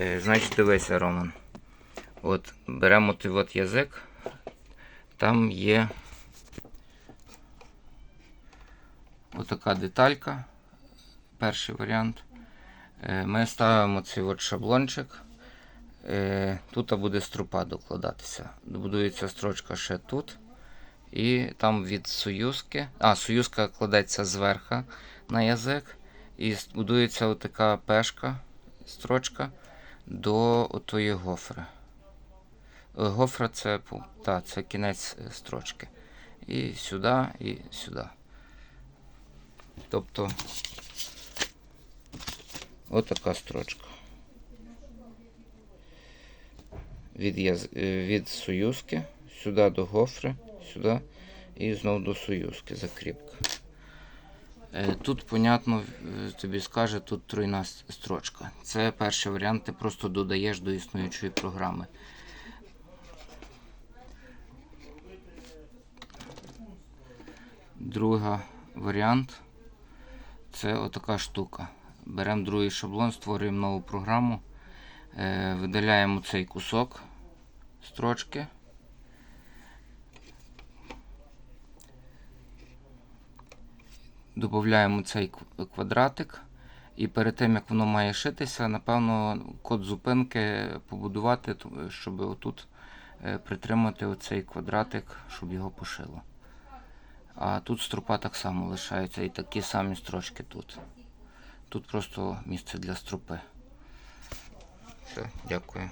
Е, Значить, дивися, Роман. От беремо той от язик. Там є отака деталька. Перший варіант. Е, Ми ставимо цей от шаблончик. Е, Тут буде струпа докладатися. Будується строчка ще тут. І там від союзки. А, союзка кладеться зверху на язик. І будується отака пешка, строчка до отої гофри. Е, Гофра це, пу- та, це кінець е, строчки. І сюди, і сюди. Тобто отака строчка. Від, яз... е, від союзки, сюди до гофри, сюди і знову до союзки закріпка. Е, Тут, понятно, е, тобі скаже, тут тройна строчка. Це перший варіант, ти просто додаєш до існуючої програми. Другий варіант це отака штука. Беремо другий шаблон, створюємо нову програму, е, видаляємо цей кусок строчки. Додаємо цей квадратик. І перед тим, як воно має шитися, напевно, код зупинки побудувати, щоб отут е, притримати оцей квадратик, щоб його пошило. А тут стропа так само лишається і такі самі строчки тут. Тут просто місце для стропи. Все, дякую.